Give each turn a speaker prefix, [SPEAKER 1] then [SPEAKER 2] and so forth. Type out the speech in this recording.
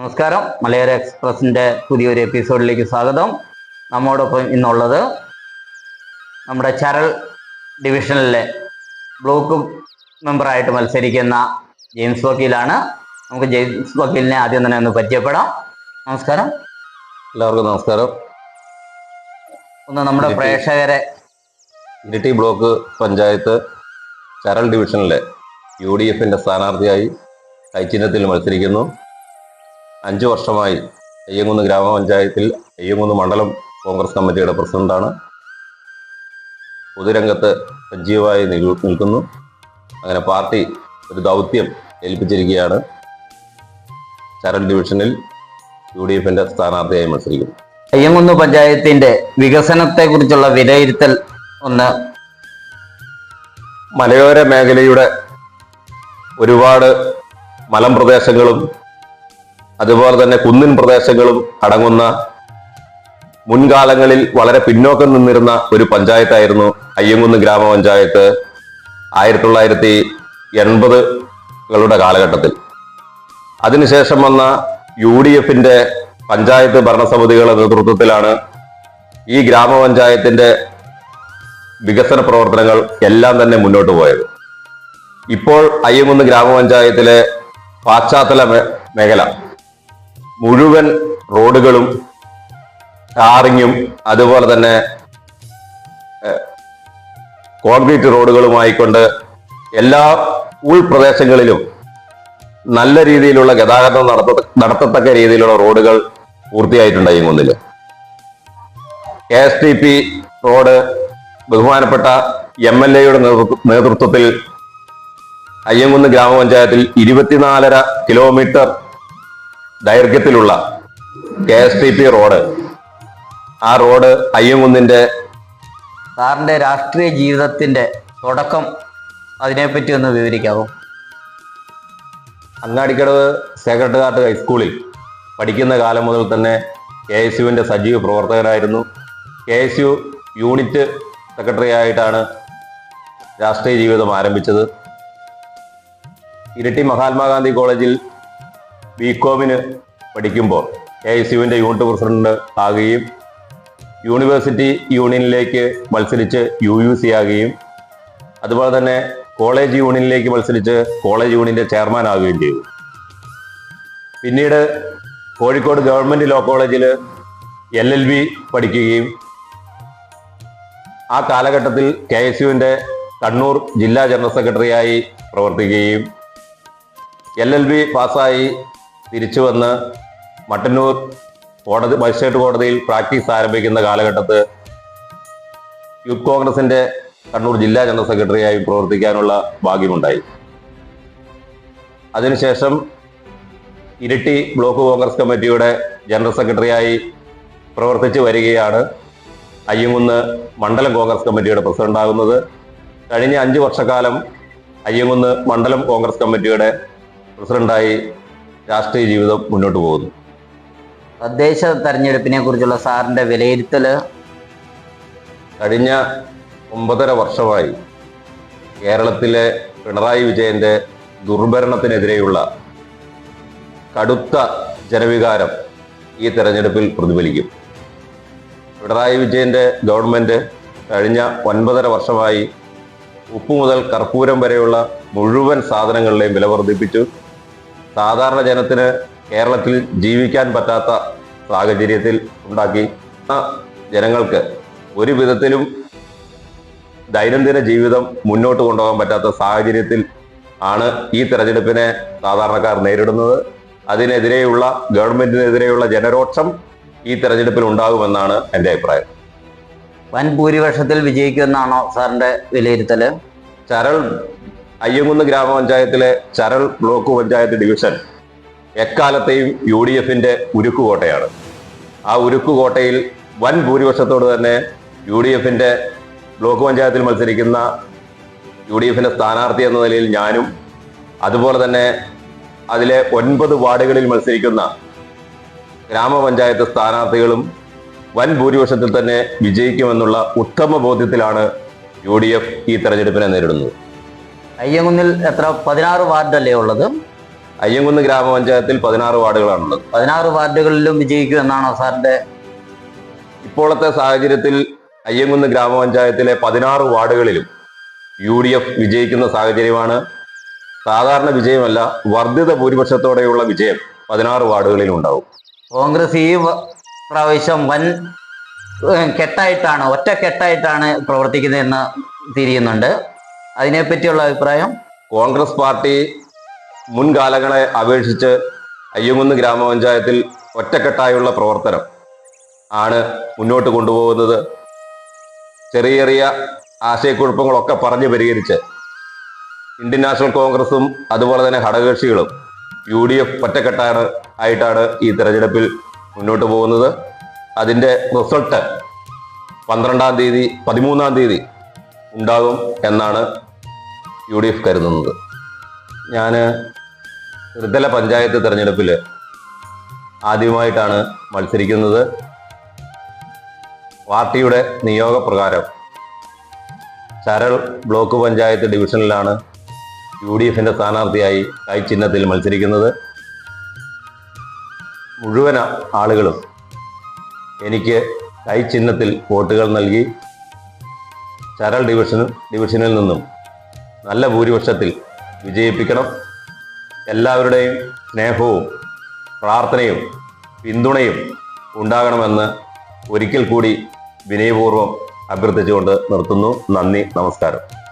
[SPEAKER 1] നമസ്കാരം. മലയാള എക്സ്പ്രസിന്റെ പുതിയൊരു എപ്പിസോഡിലേക്ക് സ്വാഗതം. നമ്മോടൊപ്പം ഇന്നുള്ളത് നമ്മുടെ ചരൽ ഡിവിഷനിലെ ബ്ലോക്ക് മെമ്പറായിട്ട് മത്സരിക്കുന്ന ജെയിംസ് വക്കീലാണ്. നമുക്ക് ജെയിംസ് വക്കീലിനെ ആദ്യം തന്നെ ഒന്ന് പരിചയപ്പെടാം. നമസ്കാരം.
[SPEAKER 2] എല്ലാവർക്കും നമസ്കാരം.
[SPEAKER 1] ഒന്ന് നമ്മുടെ. പ്രേക്ഷകരെ
[SPEAKER 2] ഇരിട്ടി ബ്ലോക്ക് പഞ്ചായത്ത് ചരൽ ഡിവിഷനിലെ യു ഡി എഫിന്റെ സ്ഥാനാർത്ഥിയായി കൈച്ചിഹ്നത്തിൽ മത്സരിക്കുന്നു. അഞ്ചു വർഷമായി അയ്യങ്കുന്ന് ഗ്രാമപഞ്ചായത്തിൽ അയ്യങ്കുന്ന് മണ്ഡലം കോൺഗ്രസ് കമ്മിറ്റിയുടെ പ്രസിഡന്റാണ്. പൊതുരംഗത്ത് സജീവമായി നിൽ- നിൽക്കുന്നു. അങ്ങനെ പാർട്ടി ഒരു ദൗത്യം ഏൽപ്പിച്ചിരിക്കുകയാണ്. ചരൽ ഡിവിഷനിൽ യു ഡി എഫിന്റെ സ്ഥാനാർത്ഥിയായി മത്സരിക്കുന്നു.
[SPEAKER 1] അയ്യങ്കുന്ന് പഞ്ചായത്തിന്റെ വികസനത്തെ കുറിച്ചുള്ള വിലയിരുത്തൽ ഒന്ന്.
[SPEAKER 2] മലയോര മേഖലയുടെ ഒരുപാട് മലമ്പ്രദേശങ്ങളും അതുപോലെ തന്നെ കുന്നിൻ പ്രദേശങ്ങളും അടങ്ങുന്ന മുൻകാലങ്ങളിൽ വളരെ പിന്നോക്കം നിന്നിരുന്ന ഒരു പഞ്ചായത്തായിരുന്നു അയ്യങ്കുന്ന് ഗ്രാമപഞ്ചായത്ത് ആയിരത്തി തൊള്ളായിരത്തി എൺപതുകളുടെ കാലഘട്ടത്തിൽ. അതിനുശേഷം വന്ന യു ഡി എഫിന്റെ പഞ്ചായത്ത് ഭരണസമിതികളുടെ നേതൃത്വത്തിലാണ് ഈ ഗ്രാമപഞ്ചായത്തിന്റെ വികസന പ്രവർത്തനങ്ങൾ എല്ലാം തന്നെ മുന്നോട്ട് പോയത്. ഇപ്പോൾ അയ്യങ്കുന്ന് ഗ്രാമപഞ്ചായത്തിലെ പാശ്ചാത്തല മേഖല മുഴുവൻ റോഡുകളും ടാറിങ്ങും അതുപോലെ തന്നെ കോൺക്രീറ്റ് റോഡുകളുമായിക്കൊണ്ട് എല്ലാ ഉൾപ്രദേശങ്ങളിലും നല്ല രീതിയിലുള്ള ഗതാഗതം നടത്ത നടത്തത്തക്ക രീതിയിലുള്ള റോഡുകൾ പൂർത്തിയായിട്ടുണ്ട് അയ്യങ്കുന്നിൽ K S T P road ബഹുമാനപ്പെട്ട എം എൽ എയുടെ നേതൃത്വത്തിൽ അയ്യങ്കുന്ന് ഗ്രാമപഞ്ചായത്തിൽ ഇരുപത്തിനാലര kilometre ദൈർഘ്യത്തിലുള്ള K S T P road. ആ റോഡ് അയ്യങ്കുന്നിന്റെ
[SPEAKER 1] സാറിന്റെ രാഷ്ട്രീയ ജീവിതത്തിന്റെ തുടക്കം അതിനെപ്പറ്റി ഒന്ന് വിവരിക്കാമോ
[SPEAKER 2] അങ്ങാടിക്കടവ് സേക്രട്ടുകാട്ട് ഹൈസ്കൂളിൽ പഠിക്കുന്ന കാലം മുതൽ തന്നെ കെ എസ് യുവിന്റെ സജീവ പ്രവർത്തകരായിരുന്നു K S U unit secretary ആയിട്ടാണ് രാഷ്ട്രീയ ജീവിതം ആരംഭിച്ചത്. ഇരട്ടി മഹാത്മാഗാന്ധി കോളേജിൽ ബി കോമിന് പഠിക്കുമ്പോൾ കെ ഐ സിയുവിന്റെ യൂണിറ്റ് പ്രസിഡന്റ് ആകുകയും യൂണിവേഴ്സിറ്റി യൂണിയനിലേക്ക് മത്സരിച്ച് യു യു സി ആകുകയും അതുപോലെ തന്നെ കോളേജ് യൂണിയനിലേക്ക് മത്സരിച്ച് കോളേജ് യൂണിയന്റെ ചെയർമാൻ ആകുകയും ചെയ്തു. പിന്നീട് കോഴിക്കോട് ഗവൺമെന്റ് ലോ കോളേജിൽ എൽ എൽ ബി പഠിക്കുകയും ആ കാലഘട്ടത്തിൽ കെ എസ് യുവിന്റെ കണ്ണൂർ ജില്ലാ ജനറൽ സെക്രട്ടറിയായി പ്രവർത്തിക്കുകയും എൽ എൽ ബി പാസ്സായി തിരിച്ചു വന്ന് മട്ടന്നൂർ കോടതി മജിസ്ട്രേറ്റ് കോടതിയിൽ പ്രാക്ടീസ് ആരംഭിക്കുന്ന കാലഘട്ടത്ത് യൂത്ത് കോൺഗ്രസിന്റെ കണ്ണൂർ ജില്ലാ ജനറൽ സെക്രട്ടറിയായി പ്രവർത്തിക്കാനുള്ള ഭാഗ്യമുണ്ടായി. അതിനുശേഷം ഇരിട്ടി ബ്ലോക്ക് കോൺഗ്രസ് കമ്മിറ്റിയുടെ ജനറൽ സെക്രട്ടറിയായി പ്രവർത്തിച്ചു വരികയാണ് അയ്യങ്കുന്ന് മണ്ഡലം കോൺഗ്രസ് കമ്മിറ്റിയുടെ പ്രസിഡന്റാകുന്നത് കഴിഞ്ഞ അഞ്ചു വർഷക്കാലം അയ്യങ്കുന്ന് മണ്ഡലം കോൺഗ്രസ് കമ്മിറ്റിയുടെ പ്രസിഡന്റായി രാഷ്ട്രീയ ജീവിതം മുന്നോട്ട് പോകുന്നു.
[SPEAKER 1] തദ്ദേശ തെരഞ്ഞെടുപ്പിനെ കുറിച്ചുള്ള സാറിന്റെ വിലയിരുത്തൽ
[SPEAKER 2] കഴിഞ്ഞ ഒമ്പതര വർഷമായി കേരളത്തിലെ പിണറായി വിജയന്റെ ദുർഭരണത്തിനെതിരെയുള്ള കടുത്ത ജനവികാരം ഈ തെരഞ്ഞെടുപ്പിൽ പ്രതിഫലിക്കും. പിണറായി വിജയന്റെ ഗവൺമെന്റ് കഴിഞ്ഞ ഒൻപതര വർഷമായി ഉപ്പ് മുതൽ കർപ്പൂരം വരെയുള്ള മുഴുവൻ സാധനങ്ങളുടെയും വില വർദ്ധിപ്പിച്ചു. സാധാരണ ജനത്തിന് കേരളത്തിൽ ജീവിക്കാൻ പറ്റാത്ത സാഹചര്യത്തിൽ ഉണ്ടാക്കി ജനങ്ങൾക്ക് ഒരു വിധത്തിലും ദൈനംദിന ജീവിതം മുന്നോട്ട് കൊണ്ടുപോകാൻ പറ്റാത്ത സാഹചര്യത്തിൽ ആണ് ഈ തെരഞ്ഞെടുപ്പിനെ സാധാരണക്കാർ നേരിടുന്നത്. അതിനെതിരെയുള്ള ഗവൺമെന്റിനെതിരെയുള്ള ജനരോക്ഷം ഈ തെരഞ്ഞെടുപ്പിൽ ഉണ്ടാകുമെന്നാണ് എന്റെ അഭിപ്രായം.
[SPEAKER 1] വൻ ഭൂരിപക്ഷത്തിൽ വിജയിക്കുമെന്നാണോ സാറിന്റെ വിലയിരുത്തൽ?
[SPEAKER 2] ചരൾ അയ്യങ്കുന്ന് ഗ്രാമപഞ്ചായത്തിലെ ചരൽ ബ്ലോക്ക് പഞ്ചായത്ത് ഡിവിഷൻ എക്കാലത്തെയും യു ഡി എഫിന്റെ ഉരുക്കുകോട്ടയാണ്. ആ ഉരുക്കുകോട്ടയിൽ വൻ ഭൂരിപക്ഷത്തോട് തന്നെ യു ഡി എഫിന്റെ ബ്ലോക്ക് പഞ്ചായത്തിൽ മത്സരിക്കുന്ന യു ഡി എഫിന്റെ സ്ഥാനാർത്ഥി എന്ന നിലയിൽ ഞാനും അതുപോലെ തന്നെ അതിലെ ഒൻപത് വാർഡുകളിൽ മത്സരിക്കുന്ന ഗ്രാമപഞ്ചായത്ത് സ്ഥാനാർത്ഥികളും വൻ ഭൂരിപക്ഷത്തിൽ തന്നെ വിജയിക്കുമെന്നുള്ള ഉത്തമ ബോധ്യത്തിലാണ് യു ഡി എഫ് ഈ തെരഞ്ഞെടുപ്പിനെ നേരിടുന്നത്.
[SPEAKER 1] അയ്യങ്കുന്നിൽ എത്ര? പതിനാറ് വാർഡല്ലേ ഉള്ളത്?
[SPEAKER 2] അയ്യങ്കുന്ന് ഗ്രാമപഞ്ചായത്തിൽ പതിനാറ് വാർഡുകളാണുള്ളത്.
[SPEAKER 1] പതിനാറ് വാർഡുകളിലും വിജയിക്കും എന്നാണോ സാറിന്റെ?
[SPEAKER 2] ഇപ്പോഴത്തെ സാഹചര്യത്തിൽ അയ്യങ്കുന്ന് ഗ്രാമപഞ്ചായത്തിലെ പതിനാറ് വാർഡുകളിലും യു ഡി എഫ് വിജയിക്കുന്ന സാഹചര്യമാണ്. സാധാരണ വിജയമല്ല വർദ്ധിത ഭൂരിപക്ഷത്തോടെയുള്ള വിജയം പതിനാറ് വാർഡുകളിലും ഉണ്ടാവും.
[SPEAKER 1] കോൺഗ്രസ് ഈ പ്രാവശ്യം വൻ കെട്ടായിട്ടാണ് ഒറ്റ കെട്ടായിട്ടാണ് പ്രവർത്തിക്കുന്നതെന്ന് തിരിയുന്നുണ്ട്. അതിനെപ്പറ്റിയുള്ള അഭിപ്രായം?
[SPEAKER 2] കോൺഗ്രസ് പാർട്ടി മുൻകാലങ്ങളെ അപേക്ഷിച്ച് അയ്യങ്കുന്ന് ഗ്രാമപഞ്ചായത്തിൽ ഒറ്റക്കെട്ടായുള്ള പ്രവർത്തനം ആണ് മുന്നോട്ട് കൊണ്ടുപോകുന്നത്. ചെറിയ ചെറിയ ആശയക്കുഴപ്പങ്ങളൊക്കെ പറഞ്ഞ് പരിഹരിച്ച് ഇന്ത്യൻ നാഷണൽ കോൺഗ്രസും അതുപോലെ തന്നെ ഘടകകക്ഷികളും യു ഡി എഫ് ഒറ്റക്കെട്ടാണ് ആയിട്ടാണ് ഈ തെരഞ്ഞെടുപ്പിൽ മുന്നോട്ട് പോകുന്നത്. അതിന്റെ റിസൾട്ട് പന്ത്രണ്ടാം തീയതി പതിമൂന്നാം തീയതി ഉണ്ടാകും എന്നാണ് യു ഡി എഫ് കരുതുന്നത്. ഞാൻ ത്രിതല പഞ്ചായത്ത് തെരഞ്ഞെടുപ്പിൽ ആദ്യമായിട്ടാണ് മത്സരിക്കുന്നത്. പാർട്ടിയുടെ നിയോഗപ്രകാരം ചരൾ ബ്ലോക്ക് പഞ്ചായത്ത് ഡിവിഷനിലാണ് യു ഡി എഫിന്റെ സ്ഥാനാർത്ഥിയായി കൈ ചിഹ്നത്തിൽ മത്സരിക്കുന്നത്. മുഴുവൻ ആളുകളും എനിക്ക് കൈ ചിഹ്നത്തിൽ വോട്ടുകൾ നൽകി ചരൾ ഡിവിഷൻ ഡിവിഷനിൽ നിന്നും നല്ല ഭൂരിപക്ഷത്തിൽ വിജയിപ്പിക്കണം. എല്ലാവരുടെയും സ്നേഹവും പ്രാർത്ഥനയും പിന്തുണയും ഉണ്ടാകണമെന്ന് ഒരിക്കൽ കൂടി വിനയപൂർവം അഭ്യർത്ഥിച്ചുകൊണ്ട് നിർത്തുന്നു. നന്ദി നമസ്കാരം.